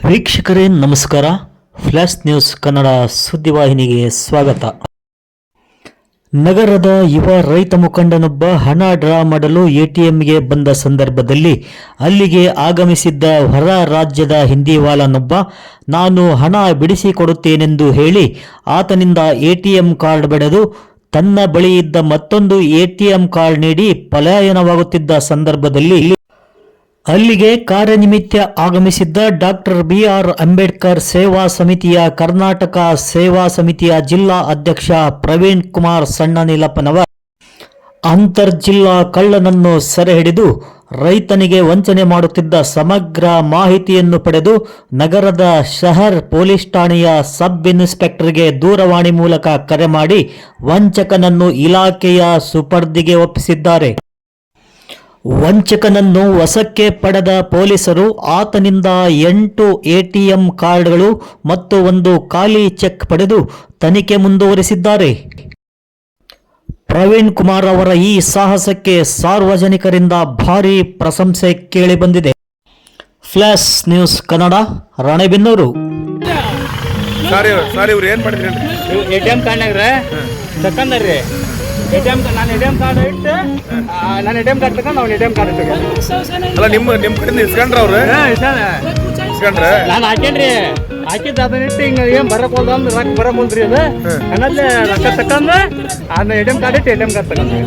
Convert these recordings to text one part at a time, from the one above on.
ವೀಕ್ಷಕರೇ, ನಮಸ್ಕಾರ. Flash news Kannada ಸುದ್ದಿವಾಹಿನಿಗೆ ಸ್ವಾಗತ. ನಗರದ ಯುವ ರೈತ ಮುಖಂಡನೊಬ್ಬ ಹಣ ಡ್ರಾ ಮಾಡಲು ಎಟಿಎಂಗೆ ಬಂದ ಸಂದರ್ಭದಲ್ಲಿ ಅಲ್ಲಿಗೆ ಆಗಮಿಸಿದ್ದ ಹೊರ ರಾಜ್ಯದ ಹಿಂದಿವಾಲನೊಬ್ಬ, ನಾನು ಹಣ ಬಿಡಿಸಿಕೊಡುತ್ತೇನೆಂದು ಹೇಳಿ ಆತನಿಂದ ಎಟಿಎಂ ಕಾರ್ಡ್ ಪಡೆದು ತನ್ನ ಬಳಿ ಇದ್ದ ಮತ್ತೊಂದು ಎಟಿಎಂ ಕಾರ್ಡ್ ನೀಡಿ ಪಲಾಯನವಾಗುತ್ತಿದ್ದ ಸಂದರ್ಭದಲ್ಲಿ ಅಲ್ಲಿಗೆ ಕಾರ್ಯನಿಮಿತ್ತ ಆಗಮಿಸಿದ್ದ ಡಾಕ್ಟರ್ ಬಿ ಆರ್ ಅಂಬೇಡ್ಕರ್ ಸೇವಾ ಸಮಿತಿಯ ಕರ್ನಾಟಕ ಸೇವಾ ಸಮಿತಿಯ ಜಿಲ್ಲಾ ಅಧ್ಯಕ್ಷ ಪ್ರವೀಣ್ ಕುಮಾರ್ ಸಣ್ಣನಿಲಪ್ಪನವರ್ ಅಂತರ್ಜಿಲ್ಲಾ ಕಳ್ಳನನ್ನು ಸೆರೆ ಹಿಡಿದು ರೈತನಿಗೆ ವಂಚನೆ ಮಾಡುತ್ತಿದ್ದ ಸಮಗ್ರ ಮಾಹಿತಿಯನ್ನು ಪಡೆದು ನಗರದ ಶಹರ್ ಪೊಲೀಸ್ ಠಾಣೆಯ ಸಬ್ ಇನ್ಸ್ಪೆಕ್ಟರ್ಗೆ ದೂರವಾಣಿ ಮೂಲಕ ಕರೆ ಮಾಡಿ ವಂಚಕನನ್ನು ಇಲಾಖೆಯ ಸುಪರ್ದಿಗೆ ಒಪ್ಪಿಸಿದ್ದಾರೆ. ವಂಚಕನನ್ನು ವಶಕ್ಕೆ ಪಡೆದ ಪೊಲೀಸರು ಆತನಿಂದ ಎಂಟು ಎಟಿಎಂ ಕಾರ್ಡ್ಗಳು ಮತ್ತು ಒಂದು ಖಾಲಿ ಚೆಕ್ ಪಡೆದು ತನಿಖೆ ಮುಂದುವರಿಸಿದ್ದಾರೆ. ಪ್ರವೀಣ್ ಕುಮಾರ್ ಅವರ ಈ ಸಾಹಸಕ್ಕೆ ಸಾರ್ವಜನಿಕರಿಂದ ಭಾರೀ ಪ್ರಶಂಸೆ ಕೇಳಿಬಂದಿದೆ. Flash news Kannada Ranebennur. Sorry sorry ಇವ್ರು ಏನು ಮಾಡಿದ್ರಿ ಎ ಟಿ ಎಂ ಎಟಿಎಂ ನಾನು ಎ ಟಿ ಎಂ ಕಾರ್ಡ್ ಇಟ್ಟು ನಾನು ಎ ಟಿ ಎಂ ಕಾರ್ಡ್ ತಗೊಂಡು ಅವ್ನು ಎ ಟಿ ಎಂ ಕಾರ್ಡ್ ತಗೊಂಡು ಅಲ್ಲ ನಿಮ್ಮ ನಿಮ್ಮ ಕಡೆಯಿಂದ ಇಸ್ಕೊಂಡ್ರ ಅವ್ರು ಇಸ್ಕೊಂಡ್ರೆ ನಾನು ಹಾಕೇನ್ರಿ ಹಾಕಿದ್ದ ಅದನ್ನ ಇಟ್ಟು ಹಿಂಗೆ ಏನು ಬರಕ್ಕೆ ಹೋದ ಅಂದ್ರೆ ರೊಕ್ಕ ಬರಕ್ಕೆ ಮುಂದ್ರಿ ಅದು ಅನ್ನೋದೇ ರೊಕ್ಕ ತಗೊಂಡು ಅದನ್ನ ಎ ಟಿ ಎಂ ಕಾರ್ಡ್ ಇಟ್ಟು ಎ ಟಿ ಎಂ ಕಾರ್ಡ್ ತಗೊಂಡು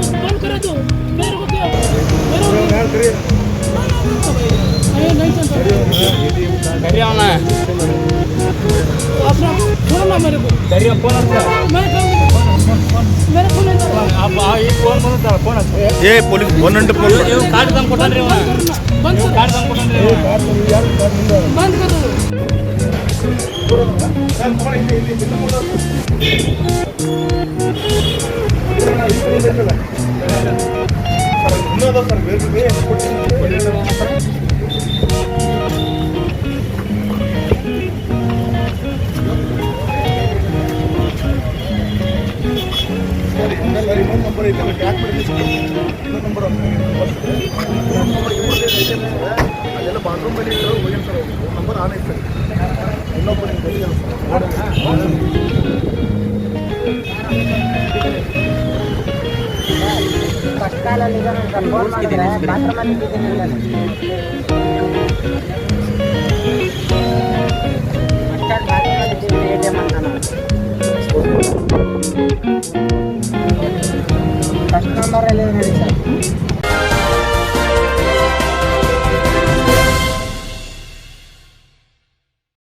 ಸರಿ ಅವನ ಸರಿ ಫೋನ್ ఏ పోలీస్ బొన్నంటే Thank you. ನಂಬರ್ ಐತೆ ಯಾಕೆ ಮಾಡಿದ್ವಿ ಇನ್ನೊಂದು ನಂಬರ್ ಅದೆಲ್ಲ ಬಾತ್ರೂಮ್ ಅಲ್ಲಿ ಇಟ್ಟರು ಹೋಗ್ಯಾನ ಸರ್ ಒಂದು ನಂಬರ್ ಆನ್ ಐತೆ ಸರ್ ಇನ್ನೊಬ್ಬರು ತತ್ಕಾಲಲ್ಲಿ ಬಾತ್ರೂಮಲ್ಲಿ ಇದ್ದೀನಿ